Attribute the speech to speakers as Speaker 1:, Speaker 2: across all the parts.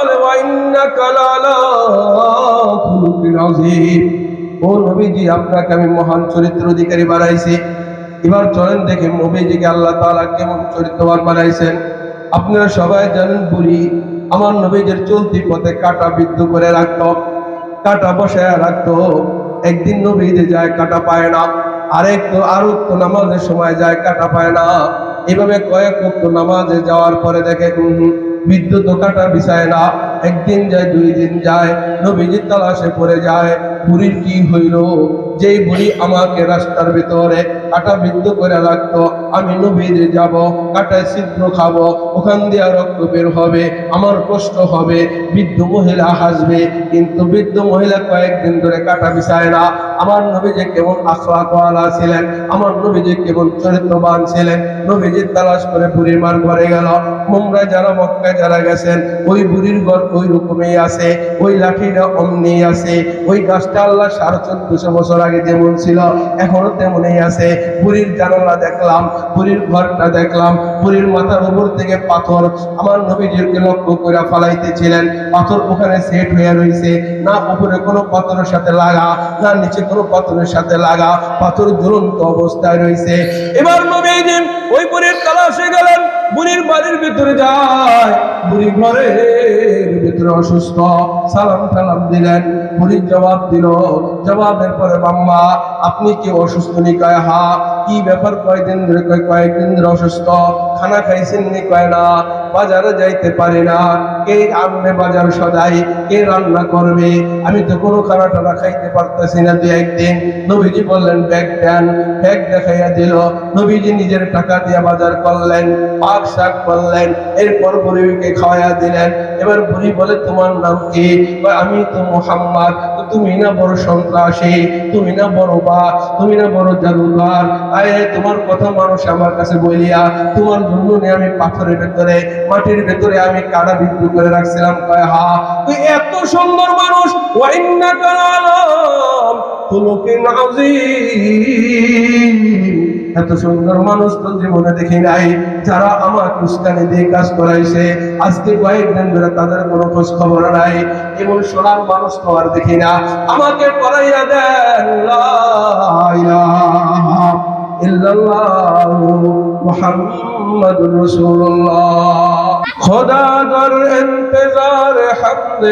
Speaker 1: বলে ও নবীজি, আপনাকে আমি মহান চরিত্র অধিকারী বানাইছি। এবার চলেন দেখে নবীজিকে আল্লাহ তাআলা কেমন চরিত্রবান বানাইছেন। আপনারা সবাই জানেন বুড়ি, আমার নবীজির চলতি পথে কাটা বিদ্ধ করে রাখতো, কাটা বসায় রাখতো। একদিন নবীজি যায়, কাটা পায় না। আরেক তো আর তো নামাজের সময় যায়, কাটা পায় না। এভাবে কয়েক নামাজে যাওয়ার পরে দেখে বিদ্যুৎ দোকানটা বিছায় না। একদিন যায়, দুই দিন যায় নবীজির তালাশে পড়ে যায়, বুড়ির কি হইল? যেই বুড়ি আমাকে রাস্তার ভিতরে কাটা বিদ্ধ করে রাখতো, আমি নবীজে যাব, কাটায় ছিদ্র খাব, ওখান দিয়ে রক্ত বের হবে, আমার কষ্ট হবে, বৃদ্ধ মহিলা হাসবে, কিন্তু বৃদ্ধ মহিলা কয়েকদিন ধরে কাটা বিছায় না। আমার নবী যে কেমন আখলাকওয়ালা ছিলেন, আমার নবী যে কেমন চরিত্রবান ছিলেন। নবীজির তালাশ করে বুড়ির মার ঘরে গেল মুমরা যারা মক্কায় যারা গেছেন, ওই বুড়ির ঘর ওই রকমই আছে, ওই লাঠিটা অমনি আছে, ওই গাছটা আল্লাহ সাড়ে চোদ্দশো বছর আগে যেমন ছিল, এখনও তেমনই আছে। বুড়ির জানালা দেখলাম বুড়ির ঘরটা দেখলাম বুড়ির মাথার উপর থেকে পাথর আমার নবীজিকে লক্ষ্য করে ফালাইতেছিলেন। পাথর ওখানে সেট হয়ে রয়েছে না উপরে কোনো পাথরের সাথে লাগা, না নিচে কোনো পাথরের সাথে লাগা, পাথর জ্বলন্ত অবস্থায় রয়েছে এবার নবীজি ওই বুড়ির তালাশে গেলেন। বুড়ির বাড়ির ভিতরে যায়। বুড়ি ঘরের ভিতরে অসুস্থ। সালাম টালাম দিলেন। বুড়ির জবাব দিল, জবাবের পরে বাম্মা, আপনি কি অসুস্থ নি কয়? হা, কি ব্যাপার? কয়দিন ধরে কয়, কয়েকদিন ধরে অসুস্থ। খানা খাইছেন নি কয় না? বাজারে যাইতে পারি না। কে আনবে বাজার সদাই কে রান্না করবে? আমি তো কোনো খানা টানা খাইতে পারতেছি না দু একদিন। নবীজি বললেন, ব্যাগ দেন। ব্যাগ দেখাইয়া দিল, নবীজি নিজের টাকা দিয়ে বাজার করলেন পাক শাক করলেন, এরপর বুড়িকে খাওয়াইয়া দিলেন। এবার বুড়ি বলে, তোমার নাম কি? আমি তো মোহাম্মদ। তুমি না বড় সন্ত্রাসী, তুমি না বড় বা তুমি না বড় জাদুকর আয় তোমার কথা মানুষ আমার কাছে বলিয়া, তোমার দুর্গুণে আমি পাথরের ভেতরে, মাটির ভেতরে আমি কাটা বিদ্যু করে রাখছিলাম। কয়, হা, তুই এত সুন্দর মানুষ, ওয়াইন্নাকা কালাম খুলুকিন আযীম। এত সুন্দর মানুষ তো জীবনে দেখি নাই। যারা আমার কুস্কানি দিয়ে কাজ করাইছে, আজকে কয়েকদিন ধরে তাদের কোনো খোঁজ খবর নাই। এমন সোনার মানুষ তো আর দেখি না। আমাকে পড়াইয়া দেন, লা ইলাহা ইল্লাল্লাহ মুহাম্মাদুর খোদা দর ইন্তজার হামদ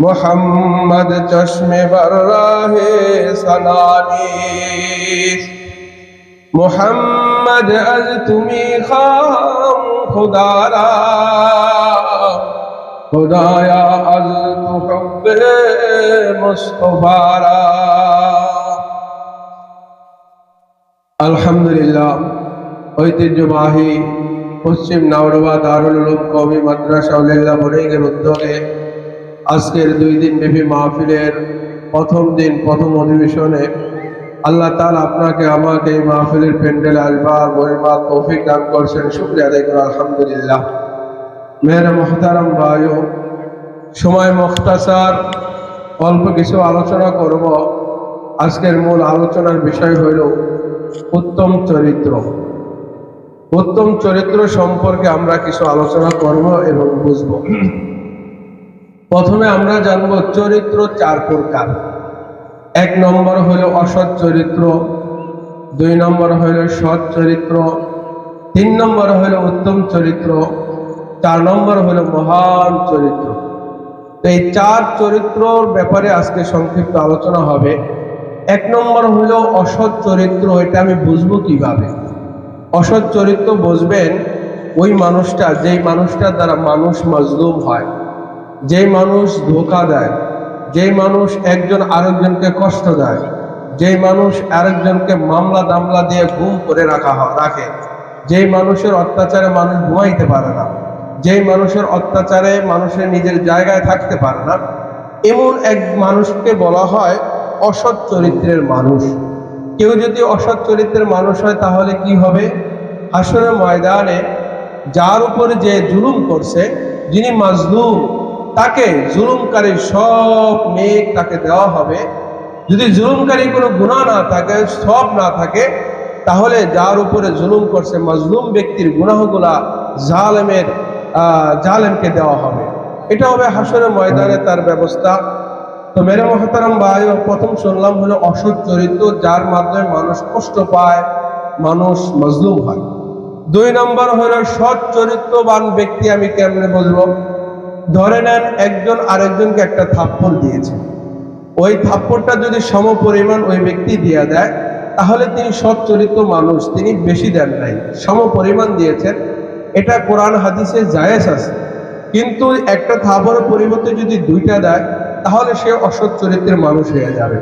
Speaker 1: মোহাম্মদ চশমে বর্রাহে সনানিস মোহাম্মদ, আজ তুমি খাম খুদারা। খুদায়া, আজ তু হব্বে মুস্তফারা। আলহামদুলিল্লাহ, ঐতিহ্যবাহী পশ্চিম নাওরবা দারুল উলুম কওমি মাদ্রাসা উলিল্লাহ বরেইলের উদ্যোগে আজকের দুই দিন ব্যাপী মাহফিলের প্রথম দিন, প্রথম অধিবেশনে আল্লাহ তাআলা আপনাকে, আমাকে এই মাহফিলের প্যান্ডেলে আসবার বইবার তৌফিক দান করছেন। শুক্রিয়া করে, আলহামদুলিল্লাহ। মেয়েরা মোহতারাম বায়ু সময় মুখতাসার, অল্প কিছু আলোচনা করব। আজকের মূল আলোচনার বিষয় হইল উত্তম চরিত্র। উত্তম চরিত্র সম্পর্কে আমরা কিছু আলোচনা করব এবং বুঝব। প্রথমে আমরা জানব চরিত্র চার প্রকার। এক নম্বর হলো অসৎ চরিত্র, দুই নম্বর হইল সৎ চরিত্র, তিন নম্বর হইল উত্তম চরিত্র, চার নম্বর হলো মহান চরিত্র। এই চার চরিত্রর ব্যাপারে আজকে সংক্ষিপ্ত আলোচনা হবে। এক নম্বর হলো অসৎ চরিত্র, এটা আমি বুঝব কীভাবে? অসৎ চরিত্র বুঝবেন, ওই মানুষটা, যেই মানুষটার দ্বারা মানুষ মজলুম হয়। যেই মানুষ ধোকা দেয়, যেই মানুষ একজন আরেকজনকে কষ্ট দেয়, যেই মানুষ আরেকজনকে মামলা দামলা দিয়ে গুম করে রাখা রাখে, যেই মানুষের অত্যাচারে মানুষ ঘুমাইতে পারে না, যেই মানুষের অত্যাচারে মানুষের নিজের জায়গায় থাকতে পারে না, এমন এক মানুষকে বলা হয় অসৎ চরিত্রের মানুষ। কেউ যদি অসৎ চরিত্রের মানুষ হয় তাহলে কি হবে? আসলে ময়দানে যার উপরে যে জুলুম করছে, যিনি মাজলুম তাকে জুলুমকারী সব মেঘ তাকে দেওয়া হবে। যদি জুলুমকারী কোনো গুণা না থাকে, সব না থাকে, তাহলে যার উপরে জুলুম করছে মজলুম ব্যক্তির গুনাহগুলা জালেমের জালেমকে দেওয়া হবে। এটা হবে হাসরের ময়দানে তার ব্যবস্থা। তো মেরে মহতারাম ভাই প্রথম শুনলাম হলো অসৎ চরিত্র, যার মাধ্যমে মানুষ কষ্ট পায়, মানুষ মজলুম হয়। দুই নম্বর হলো সৎ চরিত্রবান ব্যক্তি আমি কেমনে বলব ধরে নেন একজন আরেকজনকে একটা থাপ্পড় দিয়েছে। ওই থাপ্পড়টা যদি সম পরিমাণ ওই ব্যক্তি দিয়ে দেয়, তাহলে তিনি সৎ চরিত্র মানুষ, তিনি বেশি দেন নাই। সম পরিমাণ দিয়েছেন। এটা কোরআন হাদিসে জায়েজ আছে। কিন্তু একটা থাপড়ের পরিবর্তে যদি দুইটা দেয়, তাহলে সে অসৎ চরিত্রের মানুষ হয়ে যাবে।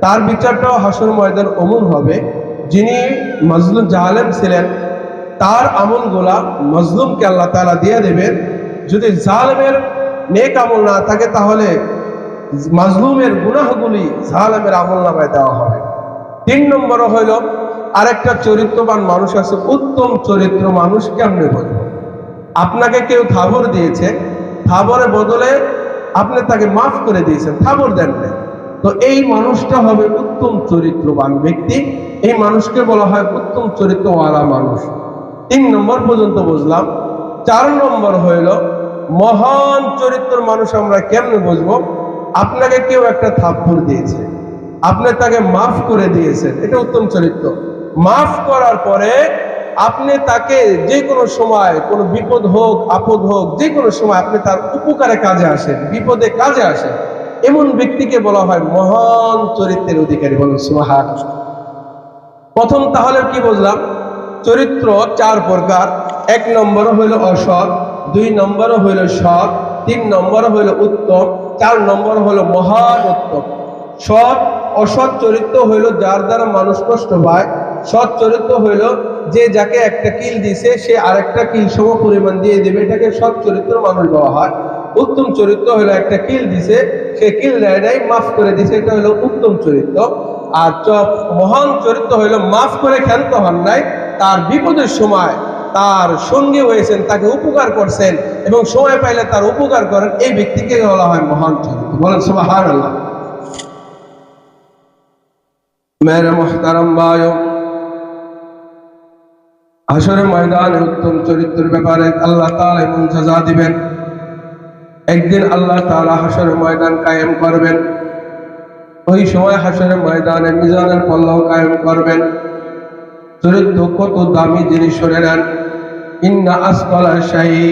Speaker 1: তার বিচারটাও হাসর ময়দান অমন হবে। যিনি মজলুম জাহালেম ছিলেন, তার আমলগুলা মজলুমকে আল্লাহ তাআলা দিয়ে দেবেন। যদি জালেমের নেক আমল না থাকে, তাহলে মাজলুমের গুনাহগুলি জালেমের আমল নামায় দেওয়া হবে। তিন নম্বর হইল, আরেকটা চরিত্রবান মানুষ আছে, উত্তম চরিত্র মানুষ কেমনে বলব আপনাকে কেউ থাবর দিয়েছে, থাবরের বদলে আপনি তাকে মাফ করে দিয়েছেন, থাবর দেন তো এই মানুষটা হবে উত্তম চরিত্রবান ব্যক্তি, এই মানুষকে বলা হয় উত্তম চরিত্রওয়ালা মানুষ। তিন নম্বর পর্যন্ত বুঝলাম চার নম্বর হইল, মহান চরিত্র মানুষ আমরা কেমনে বুঝব? আপনাকে কেউ একটা থাপ্পড় দিয়েছে। আপনি তাকে মাফ করে দিয়েছেন। এটা উত্তম চরিত্র। মাফ করার পরে আপনি তাকে যে কোনো সময়, কোনো বিপদ হোক, আপদ হোক, যে কোনো সময় আপনি তার উপকারে কাজে আসেন, বিপদে কাজে আসেন। এমন ব্যক্তিকে বলা হয় মহান চরিত্রের অধিকারী বলুন প্রথম তাহলে কি বুঝলাম? চরিত্র চার প্রকার। এক নম্বর হইল অসৎ, দুই নম্বর হইল সৎ, তিন নম্বর হইল উত্তম, চার নম্বর হইল মহান উত্তম। সৎ, অসৎ চরিত্র হইল যার দ্বারা মানুষ কষ্ট পায় সৎ চরিত্র হইল যে যাকে একটা কিল দিছে, সে আরেকটা কিল সম পরিমাণ দিয়ে দেবে, এটাকে সৎ চরিত্র মানুষ বলা হয়। উত্তম চরিত্র হলো একটা কিল দিছে, সে কিল দেয় নাই, মাফ করে দিছে, এটা হলো উত্তম চরিত্র। আর মহান চরিত্র হইল, মাফ করে ক্ষান্ত হন নাই। তার বিপদের সময় তার সঙ্গী হয়েছেন, তাকে উপকার করছেন এবং সময় পাইলে তার উপকার করেন। এই ব্যক্তিকে বলা হয় মহান চরিত্র। বলেন সুবহান আল্লাহ মেরে ময়দানে উত্তম চরিত্রের ব্যাপারে আল্লাহ তাআলা এমন সাজা দিবেন। একদিন আল্লাহ তালা হাসরের ময়দান কায়েম করবেন। ওই সময় হাসরের ময়দানে মিজানের পল্লাও কায়েম করবেন। চরিত্র কত দামি জিনিস শুনে নেন। ইন্না আসকালা শাহী।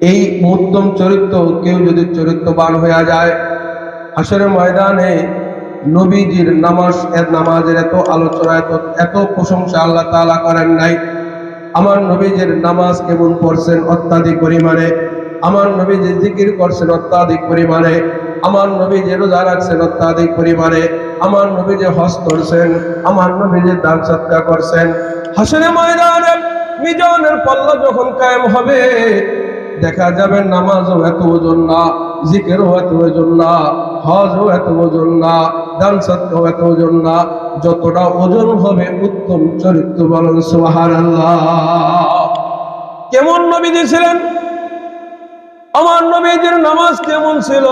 Speaker 1: এই উত্তম চরিত্র কেউ যদি চরিত্রবান হয়ে যায়, হাসরের ময়দানে নবীজির নামাজ এর নামাজের এত আলোচনা, এত এত প্রশংসা আল্লাহ তাআলা করেন নাই। আমার নবীজির নামাজ কেমন পড়ছেন অত্যাধিক পরিমাণে। আমার নবী যে জিকির করছেন অত্যাধিক পরিমাণে। আমার নবী যে রোজা রাখছেন অত্যাধিক পরিমাণে, আমার নবী যে হজ করছেন, আমার নবী যে দান সৎকার করছেন হাসরে ময়দানে মিজানের পাল্লা যখন কায়েম হবে, দেখা যাবে নামাজও এত ওজন না, জিকেরও এত ওজন না, হজও এত ওজন না, দান সৎকাও এত ওজন না, যতটা ওজন হবে উত্তম চরিত্র বলন সুবহানাল্লাহ। কেমন নবীজি ছিলেন? আমার নবীজির নামাজ কেমন ছিল?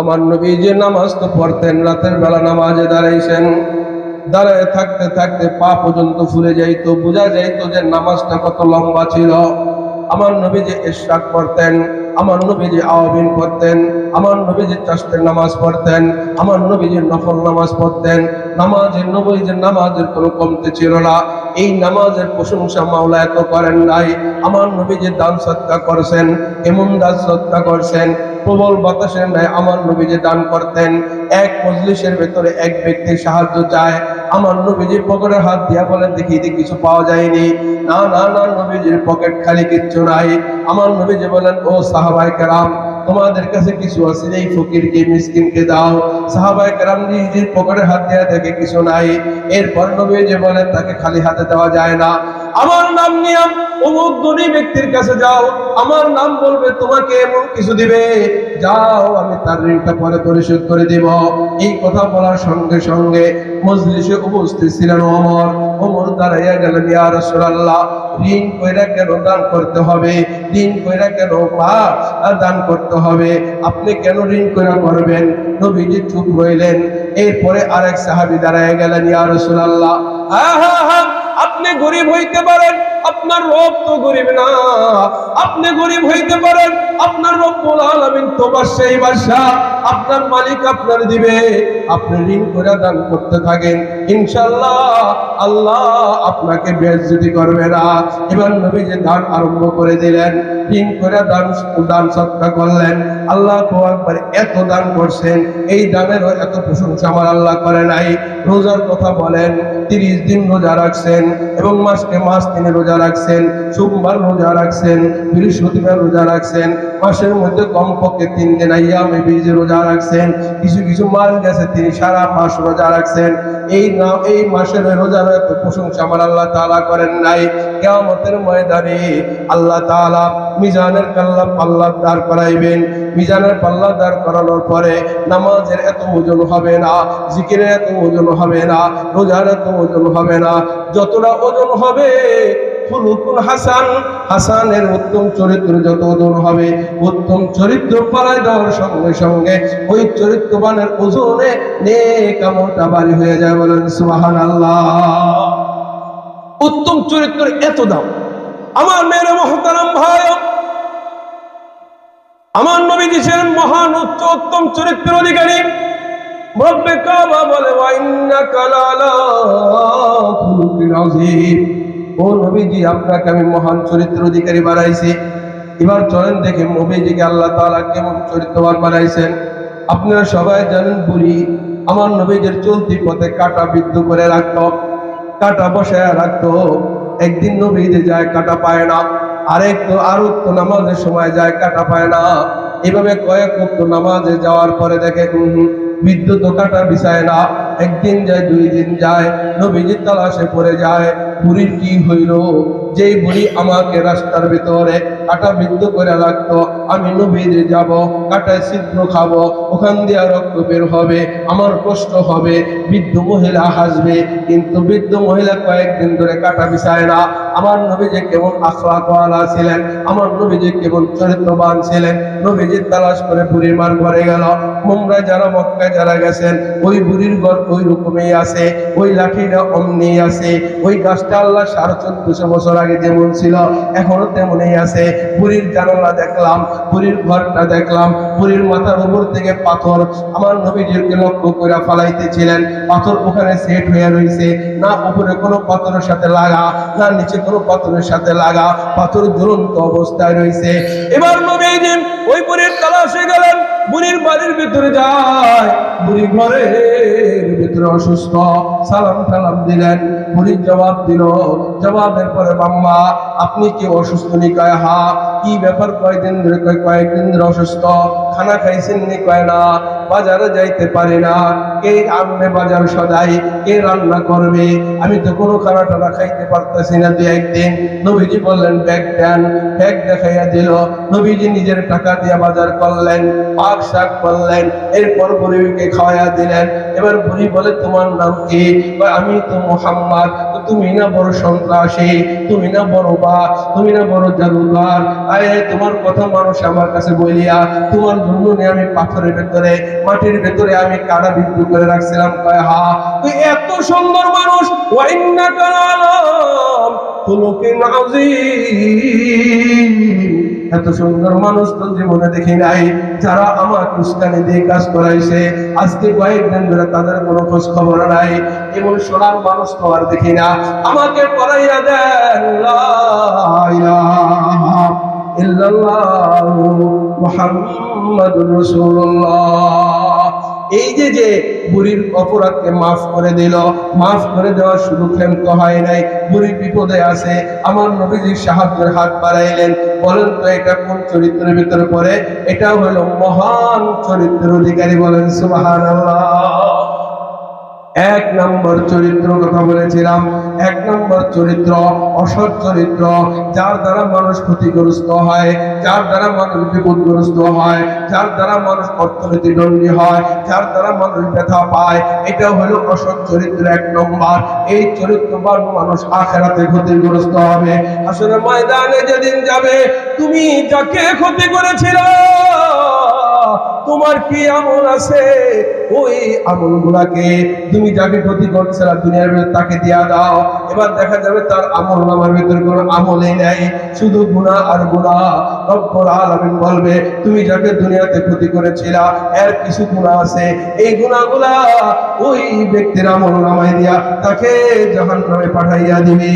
Speaker 1: আমার নবীজি নামাজ তো পড়তেন, রাতের বেলা নামাজে দাঁড়াইছেন। দাঁড়ায় থাকতে থাকতে পা পর্যন্ত ফুলে যাইতো, বোঝা যাইতো যে নামাজটা কত লম্বা ছিল। আমার নবীজি ইশরাক পড়তেন, আমার নবীজি আওয়াবিন পড়তেন, আমার নবীজি চাষের নামাজ পড়তেন, আমার নবীজি নফল নামাজ পড়তেন নামাজের নবীজির নামাজের কোনো কমতে ছিল না। এই নামাজের প্রশংসা মাওলা এত করেন নাই। আমার নবীজি দান সৎকা করছেন, এমন দান সৎকা করছেন, প্রবল বাতাসের ন্যায় আমার নবীজি দান করতেন। এক মজলিসের ভেতরে এক ব্যক্তির সাহায্য চায়। আমার নবীজির পকেটের হাত দিয়া বলে, দেখি দেখি, কিছু পাওয়া যায়নি। না না না, নবীজির পকেট খালি কিচ্ছু নাই। আমার নবীজি বলেন, ও সাহাবাই কেরাম তোমাদের কাছে কিছু আছে এই ফকিরকে, মিসকিনকে দাও। সাহাবায় কারাম নিজের পকেটে হাত দেওয়া থেকে কিছু নাই। এরপর যে বলেন, তাকে খালি হাতে দেওয়া যায় না। আমার নাম নিয়ম অমুক ধনী ব্যক্তির কাছে যাও। আমার নাম বলবে, তোমাকে এমন কিছু দিবে? যাও, আমি তার ঋণটা পরে পরিশোধ করে দিব। এই কথা বলার সঙ্গে সঙ্গে মজলিসে উপস্থিত ছিলেন অমর অমর দাঁড়াইয়া গেলেন, ইয়া রাসূলুল্লাহ, ঋণ কইরা কেন দান করতে হবে? ঋণ কইরা কেন মা দান করতে হবে? আপনি কেন ঋণ কইরা করবেন নবীজি চুপ রইলেন। এরপরে আরেক সাহাবী দাঁড়াইয়া গেলেন, ইয়া রাসূলুল্লাহ হ্যাঁ হ্যাঁ আপনি গরিব হইতে পারেন, আপনার রব তো গরিব না। আপনি গরিব হইতে পারেন, আপনার রব্বুল আলামিন তো বাদশাহী বাদশাহ। আপনার মালিক আপনার দিবে, আপনি ঋণ করে দান করতে থাকেন। ইনশাআল্লাহ, আল্লাহ আপনাকে বেজ্জতি করবে না। এবার নবী যে দান আরম্ভ করে দিলেন ঋণ করে দান সৎকা করলেন। আল্লাহ এত দান করছেন, এই দানেরও এত প্রশংসা আমার আল্লাহ করে নাই। রোজার কথা বলেন, তিরিশ দিন রোজা রাখছেন এবং মাসকে মাস তিনি রোজা রাখছেন, সোমবার রোজা রাখছেন, বৃহস্পতিবার রোজা রাখছেন, মাসের মধ্যে কমপক্ষে তিন দিন আইয়ামে বীজে রোজা রাখছেন, কিছু কিছু মাস গেছে তিনি সারা মাস রোজা রাখছেন। এই না, এই মাসের রোজার এত প্রশংসা আমার আল্লাহ তাআলা করেন নাই। কেয়ামতের ময়দানে আল্লাহ তাআলা মিজানের কাল্লা পাল্লা দাঁড় করাইবেন। মিজানের পাল্লা দাঁড় করানোর পরে নামাজের এত ওজন হবে না, জিকিরের এত ওজন হবে না, রোজার এত ওজন হবে না। যতটা ওজন হবে উত্তম চরিত্র চরিত্র হয়ে আল্লাহ উত্তম চরিত্রের এত দাম। আমার মেয়ের মহতারাম ভাই আমার নবীজি ছিলেন মহান, উচ্চ, উত্তম চরিত্রের অধিকারী। রব্বে কাবা বলে ও নবীজি, আপনাকে আমি মহান চরিত্রের অধিকারী বানাইছি। এবার চলেন দেখে নবীজিকে আল্লাহ তাআলা কেমন চরিত্রবান বানাইছেন। আপনারা সবাই জানেন বুড়ি, আমার নবীজির চলতি পথে কাটা বিদ্ধ করে রাখতো, কাটা বসায় রাখতো। একদিন নবীজি যায়, কাটা পায় না। আরেক তো আর তো নামাজের সময় যায়, কাটা পায় না। এভাবে কয়েক তো নামাজে যাওয়ার পরে দেখে বিদ্যুৎ কাটা বিছায় না। একদিন যায়, দুই দিন যায়, নবীজির তালাশে পড়ে যায়। বুড়ির কি হইল? যেই বুড়ি আমাকে রাস্তার ভিতরে কাটা বিদ্ধ করে রাখতো, আমি নবীজে যাব, কাটায় ছিদ্র খাব, ওখান দিয়ে রক্ত বের হবে, আমার কষ্ট হবে, বৃদ্ধ মহিলা হাসবে, কিন্তু বৃদ্ধ মহিলা কয়েকদিন ধরে কাটা বিছায় না। আমার নবীজি কেমন আখলাকওয়ালা ছিলেন, আমার নবীজি কেমন চরিত্রবান ছিলেন। নবীজির তালাশ করে বুড়ির মার ঘরে গেল। মুমরায় যারা মক্কায় যারা গেছেন, ওই বুড়ির ঘর ওই রকমই আছে, ওই লাঠিটা অমনি আছে, ওই গাছটা আল্লাহ সাড়ে চোদ্দশো বছর আগে যেমন ছিল এখনও তেমনই আছে। বুড়ির জানালা দেখলাম বুড়ির ঘরটা দেখলাম বুড়ির মাথার উপর থেকে পাথর। আমার নবীজিকে লক্ষ্য করে ফালাইতেছিলেন পাথর ওখানে সেট হয়ে রয়েছে না উপরে কোনো পাথরের সাথে লাগা, না নিচে কোনো পাথরের সাথে লাগা, পাথর জ্বলন্ত অবস্থায় রয়েছে এবার নবীজি ওই বুড়ির তালাশে গেলেন বুড়ির বাড়ির ভিতরে যায় বুড়ি ঘরের ভিতরে অসুস্থ সালাম টালাম দিলেন। বুড়ির জবাব দিল, জবাবের পরে বাম্মা, আপনি কি অসুস্থ নি? কয়, হা। কি ব্যাপার? কয়দিন ধরে কয়, কয়েকদিন ধরে অসুস্থ। খানা খাইছেন নি? কয়, না। বাজারে যাইতে পারি না। কে আনবে বাজার সদাই? কে রান্না করবে? আমি তো কোনো খানা টানা খাইতে পারতেছি না দু একদিন। নবীজি বললেন, ব্যাগ দেন। ব্যাগ দেখাইয়া দিল, নবীজি নিজের টাকা দিয়ে বাজার করলেন, পাক শাক করলেন, এরপর বুড়িকে খাওয়াইয়া দিলেন। এবার বুড়ি বলে, তোমার নাম কি? আমি তো মোহাম্মদ। তো তুমি না বড় সন্ত্রাসী, তুমি না বড় বা তুমি না বড় জাদুঘর। আরে তোমার কথা মানুষ আমার কাছে বলিয়া, তোমার নিয়ে আমি পাথরের ভেতরে, মাটির ভেতরে আমি কাটা বিদ্যুৎ করে রাখছিলাম। কয়, হা, তুই এত সুন্দর মানুষ, ওয়াইন্না কালাম খুলুকিন আযীম এত সুন্দর মানুষ তো জীবনে দেখি নাই। যারা আমার উস্কানি দিয়ে কাজ করাইছে, আজকে কয়েকদিন ধরে তাদের কোনো খোঁজ খবর নাই। এমন সোনার মানুষ তো আর দেখি না। আমাকে পড়াইয়া দেন ইল্লাল্লাহু, মুহাম্মাদুর রাসূলুল্লাহ। এই যে যে বুড়ির অপরাধকে মাফ করে দিল, মাফ করে দেওয়ার শুধু ক্ষান্ত হয় নাই। বুড়ি বিপদে আছে, আমার নবীজির সাহায্যের হাত বাড়াইলেন। বলেন তো এটা কোন চরিত্রের ভিতরে পড়ে? এটা হলো মহান চরিত্রের অধিকারী বলেন সুবাহান এক নম্বর চরিত্র কথা বলেছিলাম, এক নম্বর চরিত্র অসৎ চরিত্র, যার দ্বারা মানুষ ক্ষতিগ্রস্ত হয়, যার দ্বারা মানুষ বিপদগ্রস্ত হয়, যার দ্বারা মানুষ অর্থনীতি দণ্ডী হয়, যার দ্বারা মানুষ ব্যথা পায়, এটা হলো অসৎ চরিত্র এক নম্বর। এই চরিত্রবান মানুষ আখেরাতে ক্ষতিগ্রস্ত হবে। আসলে ময়দানে যেদিন যাবে, তুমি যাকে ক্ষতি করেছিল তোমার কি আমল আছে? ওই আমল গুলাকে তুমি যাকে ক্ষতি করছে না দুনিয়ার ভিতরে তাকে দিয়া দাও। এবার দেখা যাবে তার আমল নামার ভিতরে কোনো আমলে নেই। শুধু গুনাহ আর গুনাহ। রব্বুল বলবে, তুমি যাকে দুনিয়াতে ক্ষতি করেছিলা, এর কিছু গুনাহ আছে। এই গুনাহগুলা ওই ব্যক্তির আমল নামায় দিয়া তাকে জাহান্নামে পাঠাইয়া দিবে।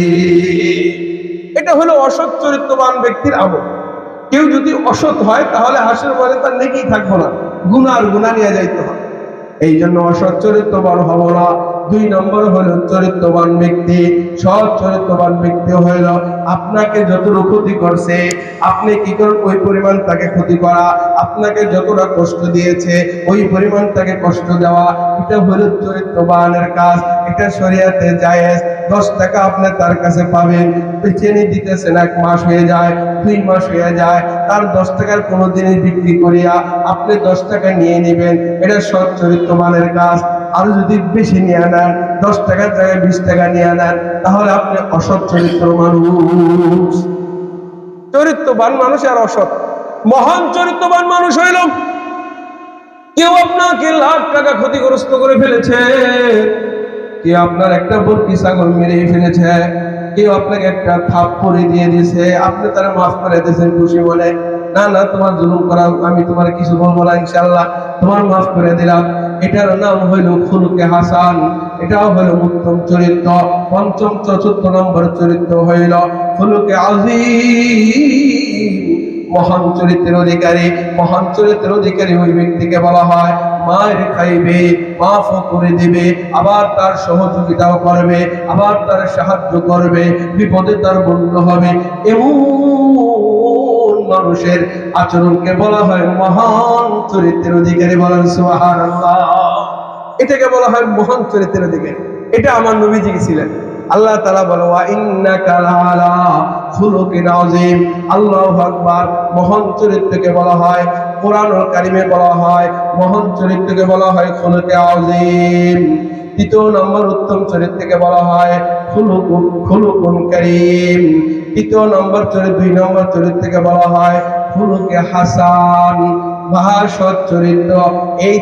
Speaker 1: এটা হলো অসৎ চরিত্রবান ব্যক্তির আমল। কেউ যদি অসৎ হয়, তাহলে হাসের বলে তার নেকি থাকব না। গুনার গুণা নিয়ে যাইতে হবে এই জন্য অসৎ চরিত্রবার হব না দুই নম্বর হলো চরিত্রবান ব্যক্তি, সৎ চরিত্রবান ব্যক্তি হইল আপনাকে যতটুকু ক্ষতি করছে, আপনি কি করেন ওই পরিমাণ তাকে ক্ষতি করা, আপনাকে যতটা কষ্ট দিয়েছে, ওই পরিমাণ তাকে কষ্ট দেওয়া, এটা হলো চরিত্রবানের কাজ, এটা শরিয়াতে জায়েজ, দশ টাকা আপনি তার কাছে পাবেন চেনে দিতেছেন, এক মাস হয়ে যায়, দুই মাস হয়ে যায়, তার দশ টাকার কোনো জিনিস বিক্রি করিয়া আপনি দশ টাকা নিয়ে নেবেন, এটা সৎ চরিত্রবানের কাজ। আর যদি বেশি নিয়ে নেন, দশ টাকার জায়গায় বিশ টাকা নিয়ে নেন, তাহলে আপনি অসৎ চরিত্র মানুষ। চরিত্রবান মানুষ আর অসৎ। মহান চরিত্রবান মানুষ হইল কেউ আপনাকে লাখ টাকা ক্ষতিগ্রস্ত করে ফেলেছে, কেউ আপনার একটা বর্তি ছাগল মেরে ফেলেছে, কেউ আপনাকে একটা থাপ পরে দিয়ে দিয়েছে, আপনি তারা মাফ করে দিয়েছেন খুশি বলে না না, তোমার জুলুম করা আমি তোমার কিছু বলব না ইনশাল্লাহ তোমার মাফ করে দিলাম। এটার নাম হইল খুলুকে হাসান। এটাও হইল উত্তম চরিত্র। পঞ্চম, চতুর্থ নম্বর চরিত্র হইল খুলুকে আজিম। মহান চরিত্রের অধিকারী। মহান চরিত্রের অধিকারী ওই ব্যক্তিকে বলা হয়। মায়ের খাইবে, মাফ করে দিবে, আবার তার সহযোগিতাও করবে, আবার তার সাহায্য করবে, বিপদে তার বন্ধু হবে। এমন মানুষের আচরণকে বলা হয় মহান চরিত্রের অধিকারী বলেন সুবহানাল্লাহ। এটাকে বলা হয় মহান চরিত্রের অধিকারী। এটা আমার নবীজি ছিলেন। আল্লাহ তাআলা বলে আল্লাহু মহান চরিত্রকে বলা হয় কোরআনুল কারিমে বলা হয় মহান চরিত্রকে বলা হয় খুলুকে আযীম। তৃতীয় নম্বর উত্তম চরিত্রকে বলা হয় খুলুকুন খুলুকুন কারীম। তৃতীয় নম্বর চরিত্র দুই নম্বর চরিত্রকে বলা হয় হুলুকে হাসান। এই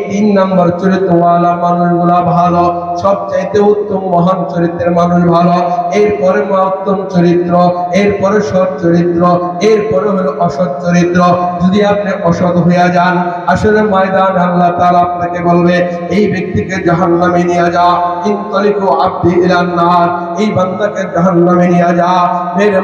Speaker 1: এরপরে মা উত্তম চরিত্র, এরপরে সৎ চরিত্র, এরপরে হলো অসৎ চরিত্র। যদি আপনি অসৎ হইয়া যান, আসলে ময়দান আল্লাহ আপনাকে বলবে, এই ব্যক্তিকে জাহান্নামে নিয়ে যা এই বান্দাকে জাহান্নামে নিয়ে যা, মেরে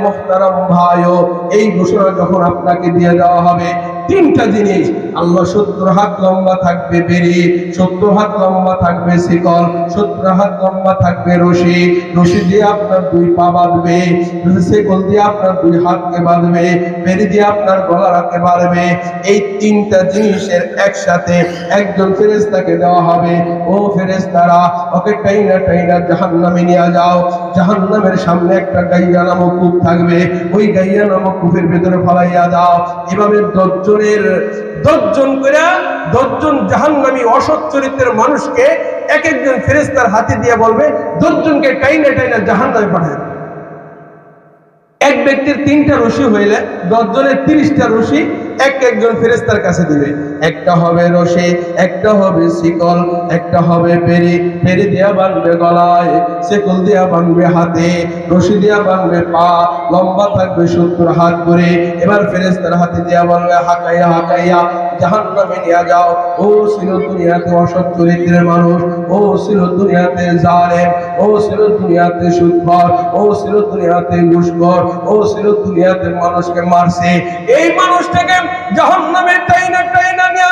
Speaker 1: এই ঘোষণা যখন আপনাকে দিয়ে দেওয়া হবে তিনটা জিনিস। আল্লাহ সত্তর হাত লম্বা থাকবে বেরি, সত্তর হাত লম্বা থাকবে শিকল, সত্তর হাত লম্বা থাকবে রশি। রশি দিয়ে আপনার দুই পা বাঁধবে, শিকল দিয়ে আপনার দুই হাতকে বাঁধবে, বেরি দিয়ে আপনার গলাকে বাঁধবে এই তিনটা জিনিসের একসাথে একজন ফেরেস্তাকে দেওয়া হবে। ও ফেরেস্তারা ওকে টাইনা টাইনা জাহান্নামে নিয়ে যাও। জাহান্নামের সামনে একটা গাইয়া নামক কূপ থাকবে। ওই গাইয়া নামক কূপের ভেতরে ফলাইয়া দাও। এভাবে দশজনের দশজন করে দশজন জাহান্নামী অসৎ চরিত্রের মানুষকে এক একজন ফেরেস্তার হাতে দিয়ে বলবে, দশজনকে টাইনা টাইনা জাহান্নামে পাঠায় এক ব্যক্তির তিনটা রশি হইলে, দশজনের তিরিশটা রশি এক একজন ফেরেস্তার কাছে দিবে। একটা হবে রশি, একটা হবে শিকল, একটা হবে পেরি। পেরি দিয়া বাঁধবে গলায়, শিকল দিয়া বাঁধবে হাতে, রশি দিয়া বাঁধবে পা, লম্বা থাকবে সত্তর হাত করে। এবার ফেরেস্তার হাতে দিয়া বলবে, হাকাইয়া হাকাইয়া, জাহান নামে নিয়ে যাও। ও ছিল দুনিয়াতে অসৎ চরিত্রের মানুষ, ও ছিল দুনিয়াতে জালেম, ও ছিল দুনিয়াতে সুদখর ও ছিল দুনিয়াতে ঘুষখর, ও ছিল দুনিয়াতে মানুষকে মারছে। এই মানুষটাকে জাহান্নামে টাইনা টাইনা নিয়ে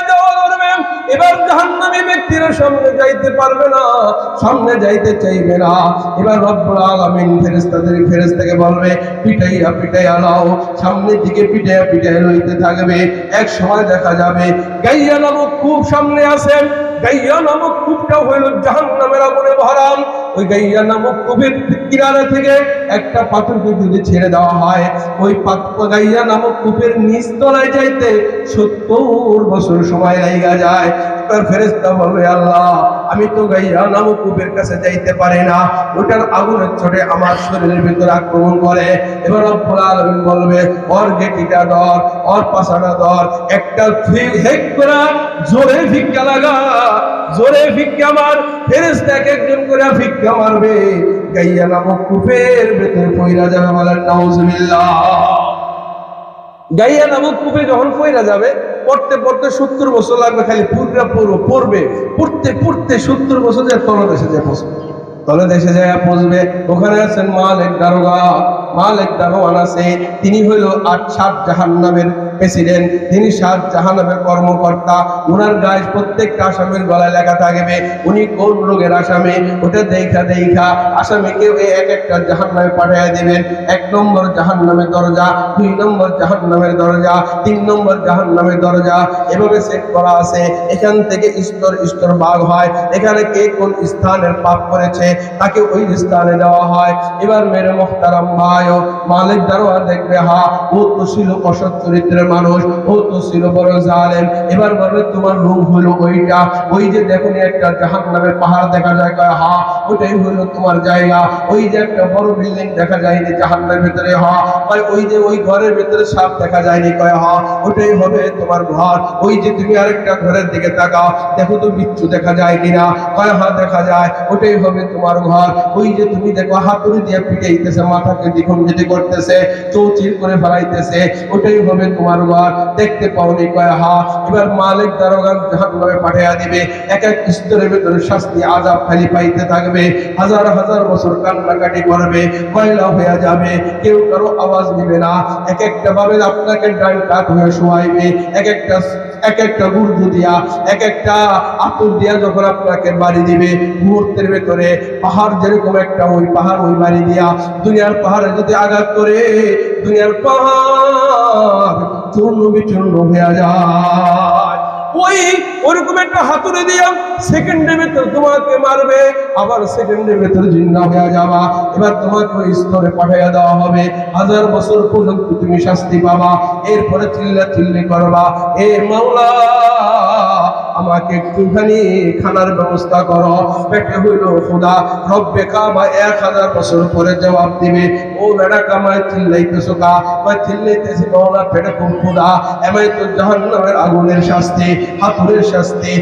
Speaker 1: এবার জাহান্নামী ব্যক্তিরা সামনে যাইতে পারবে না, সামনে যাইতে চাইবে না। এবার রব্বুল আলামিন ফেরেশতাদের বলবে, পিটাইয়া পিটাইয়া দিকে পিটাইয়া পিটাইয়া লইতে থাকবে। এক সময় দেখা যাবে, গাইয়া নামক খুব সামনে আসেন গাইয়া নামক কূপটা হইল জাহান্নামের আগুনে ভরা ওই গাইয়া নামক কূপের কিনারা থেকে একটা পাথরকে যদি ছেড়ে দেওয়া হয়। ওই গাইয়া নামক কূপের নিচ তলায় যাইতে সত্তর বছর সময় যায়। আমি তো গাইয়া নামক কাছে যাইতে পারি না। ওটার আগুনের চোটে আমার শরীরের ভিতরে আক্রমণ করে। এবার রব্বুল বলবে, ওর গেটিটা ধর, ওর পাশাটা ধর, একটা হেক করা জোরে ভিক্ষা লাগা, জোরে ভিক্ষা মার। ফেরেস্তা এক একজন করে ভিক্ষা গাইয়া নামক কূপের ভেতরে পইরা যাবে নাউজুবিল্লাহ। গাইয়া নামক কূপে যখন যাবে, পড়তে পড়তে সত্তর বছর লাগবে, খালি পুরটা পুরো পড়বে, পড়তে পড়তে সত্তর বছর যে তলদেশে যে পৌঁছবে। তলদেশে ওখানে আছেন মালিক, দারোগা। মালিক দারোয়ান আছে, তিনি হইল আট সাত জাহান নামের প্রেসিডেন্ট তিনি সাত জাহান্নামের কর্মকর্তা। ওনার গায়ে প্রত্যেকটা আসামির গলায় লেখা থাকবে, উনি কোন রোগের আসামে? ওটা দেখা দেখা। আসামিকে এক একটা জাহান্নামে পাঠিয়ে দিবেন। এক নম্বর জাহান্নামের দরজা, দুই নম্বর জাহান্নামের দরজা, তিন নম্বর জাহান্নামের দরজা এভাবে সেট করা আছে। এখান থেকে স্তর স্তর ভাগ হয়। এখানে কে কোন স্থানের পাপ করেছে, তাকে ওই স্থানে দেওয়া হয়। এবার মেরে মোহতারাম ভাই মালিক দারোয়ান দেখবে, হা, ও তো ছিল অসৎ চরিত্রের মানুষ, ও তো ছিল বড় জালেম। এবার বলবে, তোমার রুম হলো ওইটা। ওই যে দেখুন একটা জাহান নামের পাহাড় দেখা যায় হা ওইটাই হলো তোমার জায়গা। ওই যে একটা বড় বিল্ডিং দেখা যায়নি জাহান্নামের ভিতরে, হা ওই যে ওই ঘরের ভিতরে সাপ দেখা যায়নি, কয়, হা, ওটাই হবে তোমার ঘর। ওই যে তুমি আরেকটা ঘরের দিকে তাকাও, দেখো তো বিচ্ছু দেখা যায় কিনা কয়, হা, দেখা যায়, ওটাই হবে তোমার ঘর। ওই যে তুমি দেখো, হাতুড়ি দিয়ে পিটাইতেছে মাথাকে দ্বিগুণ যেতে করতেছে, চৌচির করে ফেলাইতেছে, ওটাই হবে তোমার ঘর। দেখতে পাওনি কয়, হা, এবার মালিক দারোগান জাহান্নামে পাঠিয়ে দিবে। এক এক স্তরের ভিতরে শাস্তি আজাব খালি পাইতে থাকবে। হাজার হাজার বছর কান্নাকাটি করবে, কয়লা হয়ে যাবে। কেউ কারও আওয়াজ দিবে না। এক একটা ভাবে আপনাকে ডান কাত হয়ে শোয়াইবে। এক একটা এক একটা গুর্জু দিয়া এক একটা আতুর দিয়া যখন আপনাকে বাড়ি দিবে, মুহূর্তের ভেতরে পাহাড় যেরকম একটা ওই পাহাড়, ওই বাড়ি দিয়া, দুনিয়ার পাহাড়ে যদি আঘাত করে দুনিয়ার পাহাড় চূর্ণ বিচূর্ণ হয়ে যায়। ওই ওরকম একটা হাতুড়ে দিয়া সেকেন্ডের ভেতর তোমাকে মারবে, আবার সেকেন্ডের ভেতর জিন্দা হয়ে যাবা। এবার তোমাকে ওই স্তরে পাঠিয়ে দেওয়া হবে। হাজার বছর পর্যন্ত তুমি শাস্তি পাবা। এরপরে চিল্লা চিল্লি করবা, এ মাওলা, আমাকে একটুখানি খানার ব্যবস্থা করো। পেটে হইল, খোদা, রব্বে কাবা এক হাজার বছর পরে জবাব দিবে। ও বা খুব এমাই তো জাহান্নামের আগুনের শাস্তি, হাতুরের শাস্তি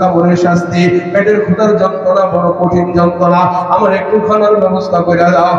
Speaker 1: কামড়ের শাস্তি, পেটের যন্ত্রণা, বড় কঠিন যন্ত্রণা, আমার একটু খানার ব্যবস্থা করে দাও।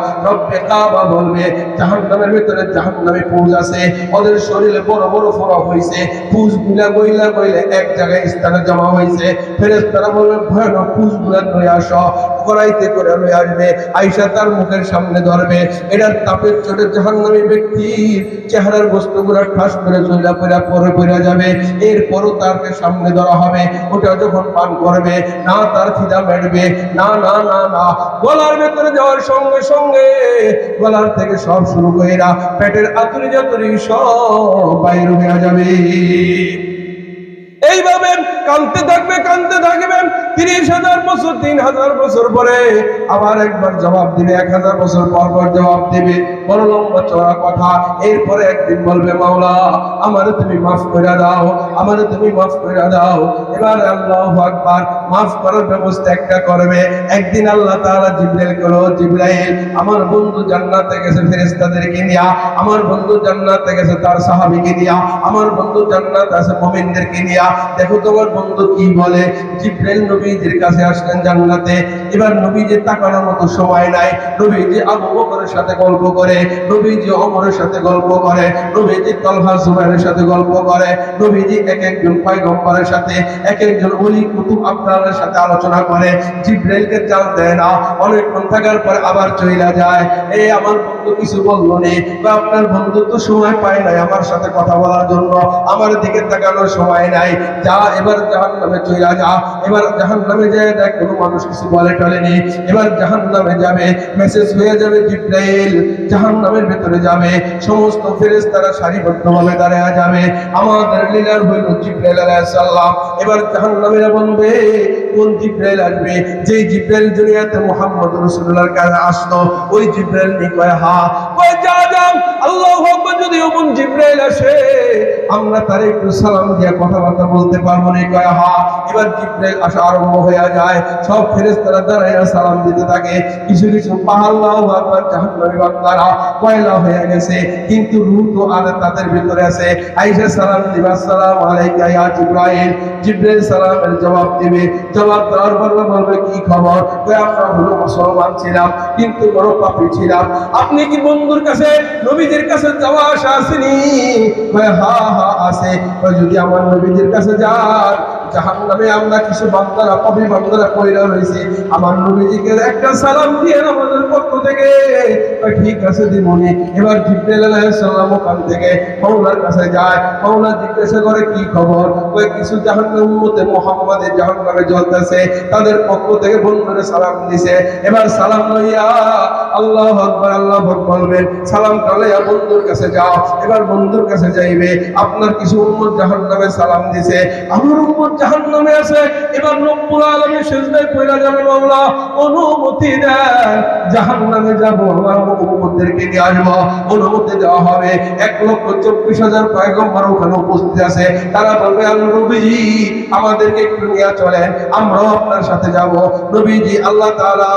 Speaker 1: বলবে, জাহান্নামের ভিতরে জাহান্নামে পুজ আছে, ওদের শরীরে বড় বড় ফোড়া হয়েছে পুজগুলা গইলা গইলে এক জায়গায় স্থানে জমা হয়েছে ফেরেস্তারা বলবে, ভয়ানক পুজগুলা লয়ে আসো, কড়াইতে করে লয়ে আসবে আইসা তার মুখের সামনে ধরবে এটার তাপের চোটে জাহান্নামী ব্যক্তির চেহারার বস্তুগুলা ঠাস করে চলে পড়া পরে পড়ে যাবে। এরপরও তাকে সামনে ধরা হবে। ওটা যখন পান করবে, না তার খিদা মেটবে, না না না না। গলার ভেতরে যাওয়ার সঙ্গে সঙ্গে গলার থেকে সব শুরু কইরা পেটের আতুরি জাতুরি সব বাইর হয়ে যাবে। কানতে থাকবে কানতে থাকবে। তিরিশ হাজার বছর, তিন হাজার বছর পরে আবার একবার জবাব দিবে, এক হাজার বছর পর পর জবাব দিবে। বড় লম্বা চড়া কথা। এরপরে একদিন বলবে, মাওলা, আমারে তুমি মাফ করে দাও, আমারে তুমি মাফ করে দাও। এবার আল্লাহ আকবার মাফ করার ব্যবস্থা একটা করবে। একদিন আল্লাহ তাআলা জিব্রাইল করো জিব্রাইল, আমার বন্ধু জান্নাতে গেছে ফেরেশতাদেরকে নিয়া, আমার বন্ধু জান্নাতে গেছে তার সাহাবীকে নিয়া, আমার বন্ধু জান্নাত আছে মুমিনদেরকে নিয়া। দেখো তোমার বন্ধু কি বলে? জিব্রাইল নবীজির কাছে আসলেন জান্নাতে। এবার নবীজি তাকানোর মতো সময় নাই। নবীজি আবু বকরের সাথে গল্প করে, নবীজি ওমরের সাথে গল্প করে, নবীজি তলহা জুবাইরের সাথে গল্প করে, নবীজি এক একজন পয়গম্বরের সাথে, এক একজন ওলি কুতুব আপনারের সাথে আলোচনা করে। জিব্রাইলকে চাল দেয় না। অনেকক্ষণ থাকার পর আবার চইলা যায়। এই আমার বন্ধু কিছু বলল নে, বা আপনার বন্ধু তো সময় পায় নাই আমার সাথে কথা বলার জন্য। আমার দিকে তাকানোর সময় নাই। যা, এবার জাহান নামে চইলা যা। এবার জাহান নামে যায় দেখ, কোনো মানুষ কিছু বলে টলেনি। এবার জাহান যাবে মেসেজ হয়ে যাবে জিব্রাইল। জাহান নামের যাবে, সমস্ত ফেরেশতারা সারিবদ্ধভাবে দাঁড়ায় যাবে। আমাদের লীলার হইল জিব্রাইল আলাইহিস সালাম। এবার জাহান বলবে কোন জিব্রাইল আসবে? যেই জিব্রাইল দুনিয়াতে মুহাম্মদ রাসূলুল্লাহর কাছে আসলো, ওই জিব্রাইল নি কয় হা। কয় যা যা। আল্লাহু যদি জিব্রাইল আসে, আমরা তার একটু সালাম দিয়ে কথাবার্তা বলতে পারব না। কয় হা এবার জিব্রাইল আসা আরম্ভ যায়। সব সালাম দিতে থাকে। কিছু কিছু কয়লা হয়ে গেছে। কিন্তু রূহ তো আর তাদের ভিতরে আছে। আয়েশা সালাম দিবা সালাম জিব্রাইল। জিব্রাইল সালামের জবাব দিবে। জবাব দেওয়ার পর বলবে, কি খবর? আমরা হলো মুসলমান ছিলাম, কিন্তু বড় পাপী ছিলাম। আপনি কি বন্ধুর কাছে নবীদের কাছে যাওয়া আসা আসেনি। কই হা হা আছে কই যদি আমার নবীদের কাছে যান জাহান নামে আমরা কিছু বান্দারা বান্দারা আমার নবীজিকে একটা সালাম দিয়ে আমাদের পক্ষ থেকে। ঠিক আছে দিমনি, এবার জিব্রাইল ওখান থেকে মাওলার কাছে যায়। মাওলা জিজ্ঞাসা করে, কি খবর? কিছু উম্মতে মুহাম্মাদের জাহান্নামে জ্বলতেছে। তাদের পক্ষ থেকে বন্ধুরে সালাম দিছে। এবার সালাম লইয়া আল্লাহ আকবার, আল্লাহ বলবেন, সালাম লইয়া বন্ধুর কাছে যাও। এবার বন্ধুর কাছে যাইবে। আপনার কিছু উম্মত জাহান্নামে সালাম দিছে। আমার উম্মত জাহান্নামে আছে। এবার রব্বুল আলামিন পড়া যাবে অনুমতি দেন যাব, আমার নিয়ে আসব। অনুমতি দেওয়া হবে। লক্ষ চব্বিশ হাজার পয়গম্বর ওখানে উপস্থিত আছে। তারা বলবে, আল্লাহ নবীজি আমাদেরকে একটু নিয়ে চলেন, আমরাও আপনার সাথে যাব। নবীজি, আল্লাহ তাআলা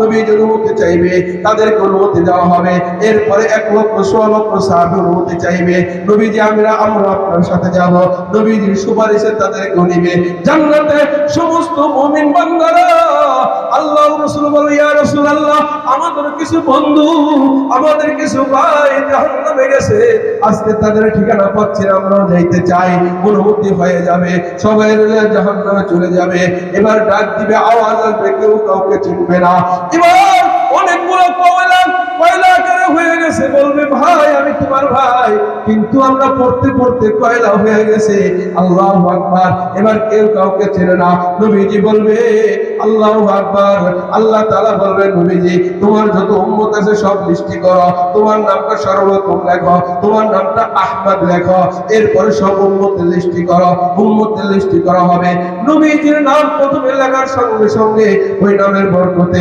Speaker 1: নবীজি অনুমতি চাইবে, তাদেরকে অনুমতি দেওয়া হবে। এরপরে এক লক্ষ সোয়া লক্ষ সাহাবী অনুমতি চাইবে। নবীজি, আমরা আমরা আপনার সাথে যাব। নবীজির সুপারিশে তাদেরকে নিবে জান্নাতে সমস্ত মুমিন বান্দারা আল্লাহ রাসূল বলে, ইয়া রাসূলুল্লাহ, আমাদের কিছু বন্ধু, আমাদের কিছু ভাই জাহান্নামে গেছে। আজকে তাদের ঠিকানা পাচ্ছি না আমরাও যাইতে চাই অনুমতি হয়ে যাবে, সবাই জাহান্নামে চলে যাবে। এবার ডাক দিবে, আওয়াজ আসবে, কেউ কাউকে চিনবে না। এবার অনেকগুলো কয়লা কয়লা হয়ে গেছে? বলবে, ভাই, আমি তোমার ভাই। কিন্তু আমরা পড়তে পড়তে কয়লা হয়ে গেছে। আল্লাহ আকবার। এবার কেউ কাউকে চেনে না। নবীজি বলবে আল্লাহ আকবার। আল্লাহ তাআলা বলবে নবীজি, তোমার যত উম্মত আছে সব লিস্টি করো। তোমার নামটা তোমার নামটা এরপরে সব করো। করা হবে। নবীজির নাম প্রথমে লেখার সঙ্গে সঙ্গে ওই নামের বরকতে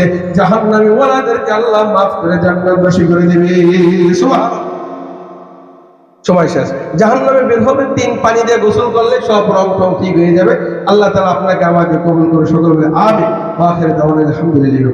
Speaker 1: আল্লাহ মাফ করে করে দেবে। সুবহানাল্লাহ। সময় শেষ। জাহান নামে বের হবে, তিন পানি দিয়ে গোসল করলে সব রং টং ঠিক হয়ে যাবে। আল্লাহ তালা আপনাকে আমাকে কবুল করে সকল আমি আখের দাওয়ান আলহামদুলিল্লাহ